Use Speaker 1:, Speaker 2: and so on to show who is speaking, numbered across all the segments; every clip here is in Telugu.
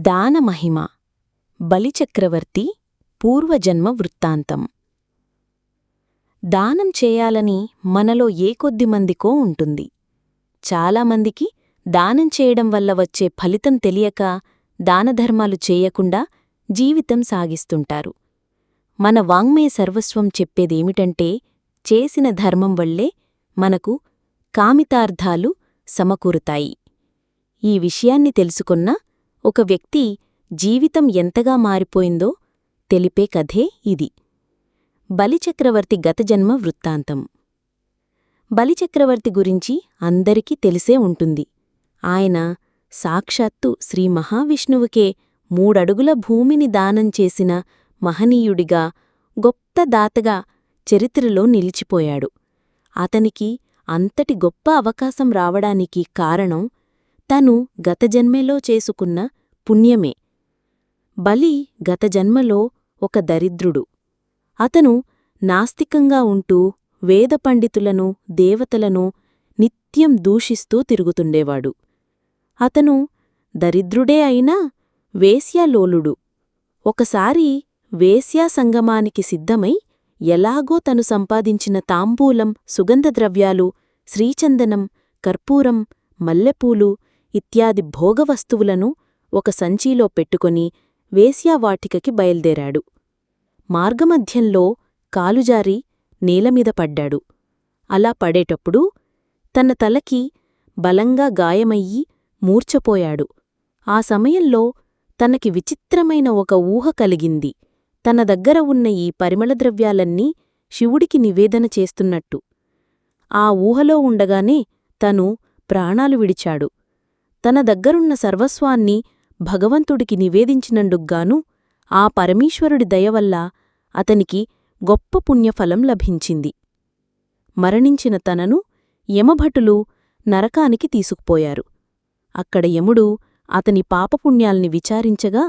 Speaker 1: దానమహిమ బలిచక్రవర్తి పూర్వజన్మ వృత్తాంతం. దానం చేయాలని మనలో ఏ కొద్దిమందికో ఉంటుంది. చాలామందికి దానం చేయడం వల్ల వచ్చే ఫలితం తెలియక దానధర్మాలు చేయకుండా జీవితం సాగిస్తుంటారు. మన వాంగ్మయ సర్వస్వం చెప్పేదేమిటంటే చేసిన ధర్మం వల్లే మనకు కామితార్థాలు సమకూరుతాయి. ఈ విషయాన్ని తెలుసుకున్న ఒక వ్యక్తి జీవితం ఎంతగా మారిపోయిందో తెలిపే కథే ఇది. బలిచక్రవర్తి గతజన్మ వృత్తాంతం. బలిచక్రవర్తి గురించి అందరికీ తెలిసే ఉంటుంది. ఆయన సాక్షాత్తు శ్రీ మహావిష్ణువుకే మూడడుగుల భూమిని దానం చేసిన మహనీయుడిగా గొప్ప దాతగా చరిత్రలో నిలిచిపోయాడు. అతనికి అంతటి గొప్ప అవకాశం రావడానికి కారణం తను గతజన్మెలో చేసుకున్న పుణ్యమే. బలి గతజన్మలో ఒక దరిద్రుడు. అతను నాస్తికంగా ఉంటూ వేద పండితులను దేవతలను నిత్యం దూషిస్తూ తిరుగుతుండేవాడు. అతను దరిద్రుడే అయినా వేశ్యాలోలుడు. ఒకసారి వేశ్యా సంగమానికి సిద్ధమై ఎలాగో తను సంపాదించిన తాంబూలం సుగంధద్రవ్యాలు శ్రీచందనం కర్పూరం మల్లెపూలు ఇత్యాది భోగవస్తువులను ఒక సంచీలో పెట్టుకొని వేశ్యావాటికకి బయల్దేరాడు. మార్గమధ్యంలో కాలుజారి నేలమీద పడ్డాడు. అలా పడేటప్పుడు తన తలకి బలంగా గాయమయ్యి మూర్ఛపోయాడు. ఆ సమయంలో తనకి విచిత్రమైన ఒక ఊహ కలిగింది. తన దగ్గర ఉన్న ఈ పరిమళద్రవ్యాలన్నీ శివుడికి నివేదన చేస్తున్నట్టు. ఆ ఊహలో ఉండగానే తను ప్రాణాలు విడిచాడు. తన దగ్గరున్న సర్వస్వాన్ని భగవంతుడికి నివేదించినందుగ్గాను ఆ పరమేశ్వరుడి దయవల్ల అతనికి గొప్ప పుణ్యఫలం లభించింది. మరణించిన తనను యమభటులు నరకానికి తీసుకుపోయారు. అక్కడ యముడు అతని పాపపుణ్యాల్ని విచారించగా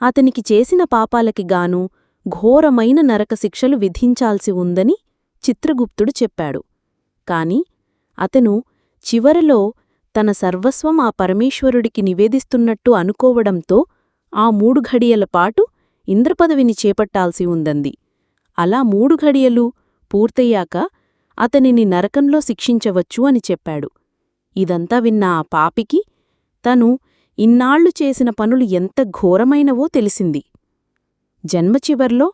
Speaker 1: అతనికి చేసిన పాపాలకి గాను ఘోరమైన నరకశిక్షలు విధించాల్సి ఉందని చిత్రగుప్తుడు చెప్పాడు. కాని అతను చివరలో తన సర్వస్వం ఆ పరమేశ్వరుడికి నివేదిస్తున్నట్టు అనుకోవడంతో ఆ మూడు ఘడియల పాటు ఇంద్రపదవిని చేపట్టాల్సి ఉందంది. అలా మూడు ఘడియలు పూర్తయ్యాక అతనిని నరకంలో శిక్షించవచ్చు అని చెప్పాడు. ఇదంతా విన్న ఆ పాపికి తను ఇన్నాళ్ళు చేసిన పనులు ఎంత ఘోరమైనవో తెలిసింది. జన్మచివర్లో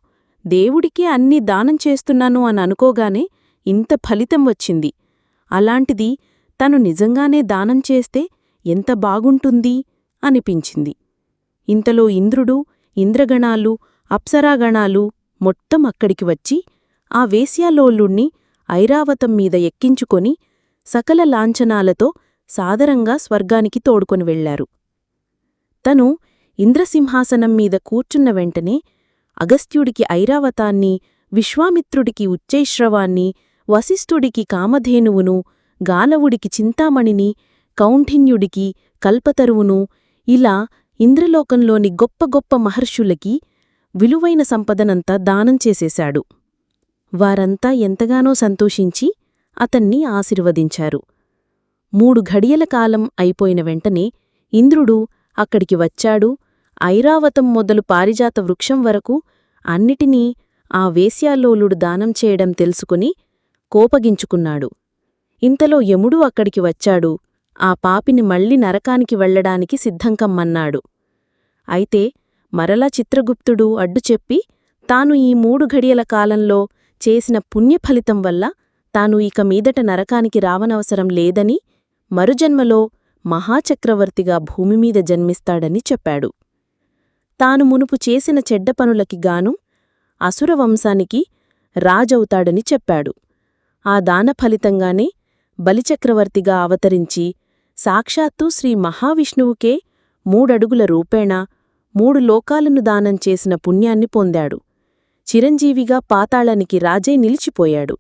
Speaker 1: దేవుడికే అన్నీ దానం చేస్తున్నాను అని అనుకోగానే ఇంత ఫలితం వచ్చింది. అలాంటిది తను నిజంగానే దానం చేస్తే ఎంత బాగుంటుంది? అనిపించింది. ఇంతలో ఇంద్రుడు ఇంద్రగణాలు అప్సరాగణాలు మొత్తం అక్కడికి వచ్చి ఆ వేశ్యాలోలుణ్ణి ఐరావతం మీద ఎక్కించుకొని సకల లాంఛనాలతో సాదరంగా స్వర్గానికి తోడుకొని వెళ్ళారు తను ఇంద్రసింహాసనం మీద కూర్చున్న వెంటనే అగస్త్యుడికి ఐరావతాన్ని విశ్వామిత్రుడికి ఉచ్చైశ్రవాన్ని వశిష్ఠుడికి కామధేనువును గాలవుడికి చింతామణిని కౌంఠిన్యుడికి కల్పతరువును ఇలా ఇంద్రలోకంలోని గొప్ప గొప్ప మహర్షులకి విలువైన సంపదనంతా దానం చేసేశాడు. వారంతా ఎంతగానో సంతోషించి అతన్ని ఆశీర్వదించారు. మూడు ఘడియల కాలం అయిపోయిన వెంటనే ఇంద్రుడు అక్కడికి వచ్చాడు. ఐరావతం మొదలు పారిజాత వృక్షం వరకు అన్నిటినీ ఆ వేశ్యాలోలుడు దానం చేయడం తెలుసుకుని కోపగించుకున్నాడు. ఇంతలో యముడు అక్కడికి వచ్చాడు. ఆ పాపిని మళ్ళీ నరకానికి వెళ్ళడానికి సిద్ధంకమ్మన్నాడు. అయితే మరలా చిత్రగుప్తుడు అడ్డుచెప్పి తాను ఈ మూడు ఘడియల కాలంలో చేసిన పుణ్యఫలితం వల్ల తాను ఇక మీదట నరకానికి రావనవసరం లేదని మరుజన్మలో మహాచక్రవర్తిగా భూమిమీద జన్మిస్తాడని చెప్పాడు. తాను మునుపు చేసిన చెడ్డ పనులకి గాను అసురవంశానికి రాజవుతాడని చెప్పాడు. ఆ దానఫలితంగానే బలిచక్రవర్తిగా అవతరించి సాక్షాత్తూ శ్రీ మహావిష్ణువుకే మూడడుగుల రూపేణా మూడు లోకాలను దానం చేసిన పుణ్యాన్ని పొందాడు. చిరంజీవిగా పాతాళానికి రాజై నిలిచిపోయాడు.